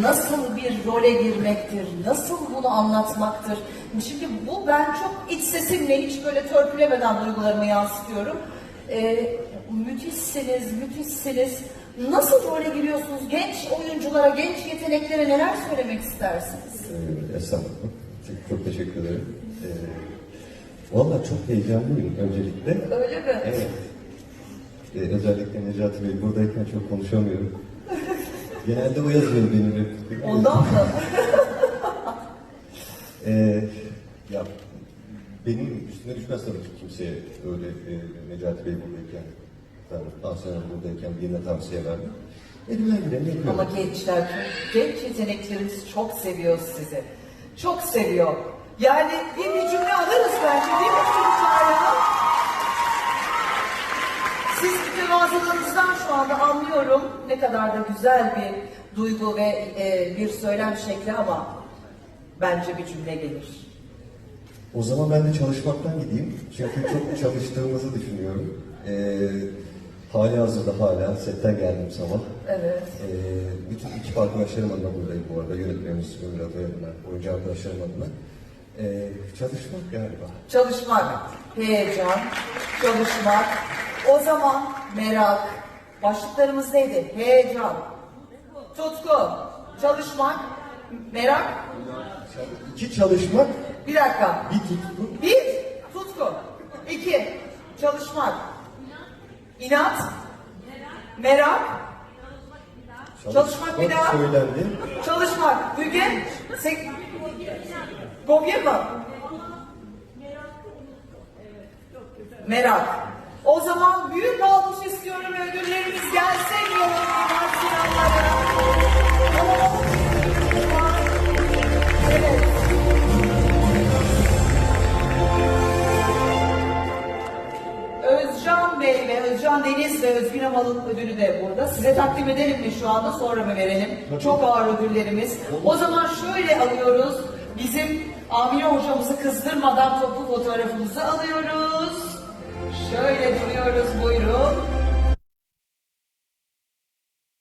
nasıl bir role girmektir, nasıl bunu anlatmaktır. Şimdi bu ben çok iç sesimle hiç böyle törpülemeden duygularımı yansıtıyorum. Ee, müthişsiniz, müthişsiniz. Nasıl role giriyorsunuz? Genç oyunculara, genç yeteneklere neler söylemek istersiniz? Ee, Estağfurullah. Çok, çok teşekkür ederim. Ee, Valla çok heyecanlıyım öncelikle. Öyle mi? Evet. Ee, özellikle Necati Bey buradayken çok konuşamıyorum. Genelde o yazıyor benim repliklerimi. Ondan mı? Ee, ya benim üstüne düşmez tabii ki kimseye öyle e, Necati Bey buradayken, Asya Hanım buradayken birine tavsiye verdim. Elimden geleni yapıyorum. Ama gençler, genç yeteneklerimiz çok seviyor sizi. Çok seviyor. Yani bir, bir cümle alırız bence değil mi mütevazılığınızdan şu anda anlıyorum ne kadar da güzel bir duygu ve e, bir söylem şekli ama bence bir cümle gelir. O zaman ben de çalışmaktan gideyim. Çünkü çok çalıştığımızı düşünüyorum. Ee, hali hazırda hala setten geldim sabah. Evet. Ee, bütün ekip arkadaşlarım adına buradayım bu arada. Yönetmenimiz Ömür adına, oyuncu arkadaşlarım adına. Ee, çalışmak galiba. Çalışmak, heyecan, çalışmak, o zaman merak. Başlıklarımız neydi? Heyecan, tutku, çalışmak, merak. İki çalışmak, Bir dakika. bir tutku. Bir, tutku. İki, çalışmak. İnat, merak, Çalışmak bir daha. söylendi. çalışmak. Müge, sek... Kopya mı? Merak. O zaman büyük alkış istiyorum ödüllerimiz gelsin diyorum Mimar Sinanlara. Evet. Özcan Bey ve Özcan Deniz ve Özgün Amal'ın ödülü de burada. Size takdim edelim mi şu anda sonra mı verelim? Çok ağır ödüllerimiz. O zaman şöyle alıyoruz. Bizim Amine hocamızı kızdırmadan toplu fotoğrafımızı alıyoruz. Şöyle buyurun.